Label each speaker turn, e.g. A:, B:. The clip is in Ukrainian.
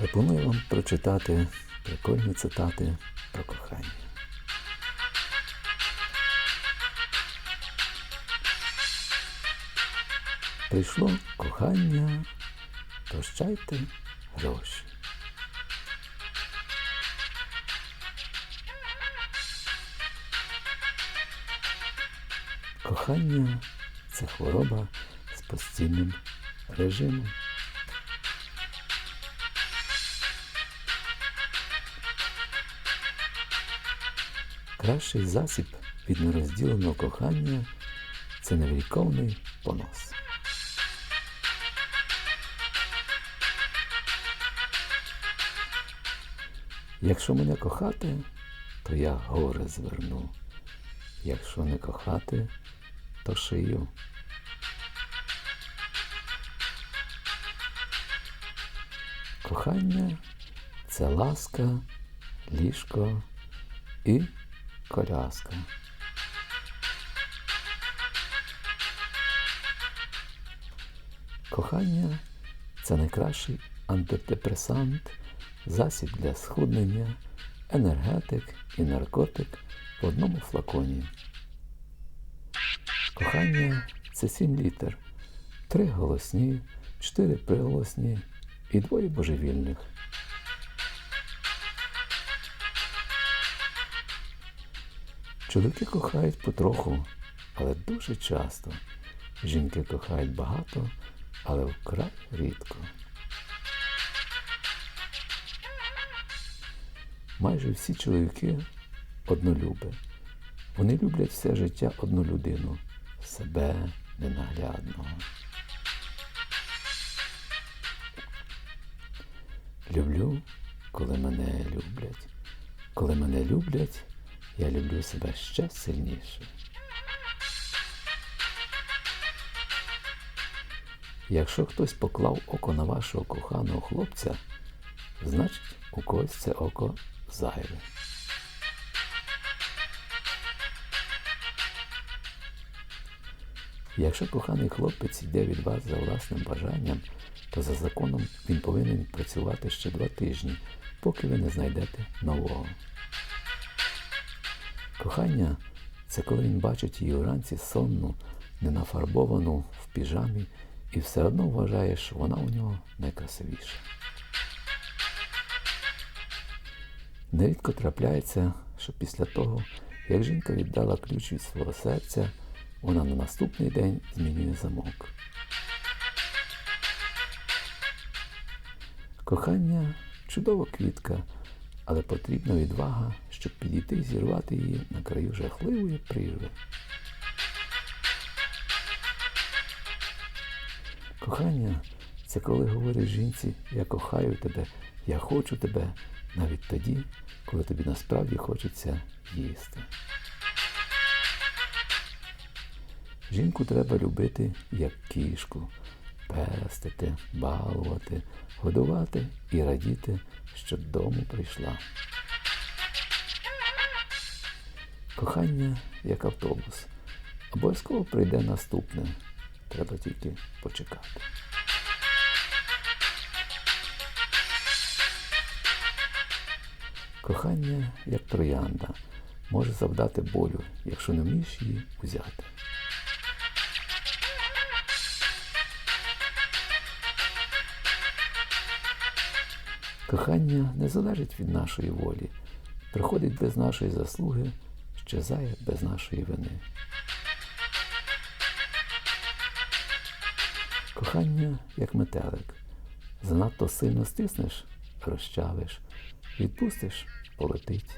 A: Пропоную вам прочитати прикольні цитати про кохання. Прийшло кохання, прощайте гроші. Кохання це хвороба з постійним режимом. Кращий засіб від нерозділеного кохання це невеликовний понос. Якщо мене кохати, то я гори зверну. Якщо не кохати, то шию. Кохання це ласка, ліжко і коляска. Кохання це найкращий антидепресант, засіб для схуднення, енергетик і наркотик в одному флаконі. Кохання це сім літер, три голосні, чотири приголосні і двоє божевільних. Чоловіки кохають потроху, але дуже часто. Жінки кохають багато, але вкрай рідко. Майже всі чоловіки однолюби. Вони люблять все життя одну людину себе ненаглядного. Люблю, коли мене люблять. Коли мене люблять, я люблю себе ще сильніше. Якщо хтось поклав око на вашого коханого хлопця, значить у когось це око зайве. Якщо коханий хлопець йде від вас за власним бажанням, то за законом він повинен працювати ще два тижні, поки ви не знайдете нового. Кохання це коли він бачить її вранці сонну, ненафарбовану в піжамі і все одно вважає, що вона у нього найкрасивіша. Нерідко трапляється, що після того, як жінка віддала ключ від свого серця, вона на наступний день змінює замок. Кохання чудова квітка, але потрібна відвага, щоб підійти і зірвати її на краю жахливої прірви. Кохання це коли говориш жінці, я кохаю тебе, я хочу тебе, навіть тоді, коли тобі насправді хочеться їсти. Жінку треба любити як кішку, пестити, балувати, годувати і радіти, що додому прийшла. Кохання як автобус. Обов'язково прийде наступне. Треба тільки почекати. Кохання як троянда може завдати болю, якщо не вмієш її узяти. Кохання не залежить від нашої волі, приходить без нашої заслуги, щезає без нашої вини. Кохання як метелик. Занадто сильно стиснеш, розчавиш, відпустиш, полетить.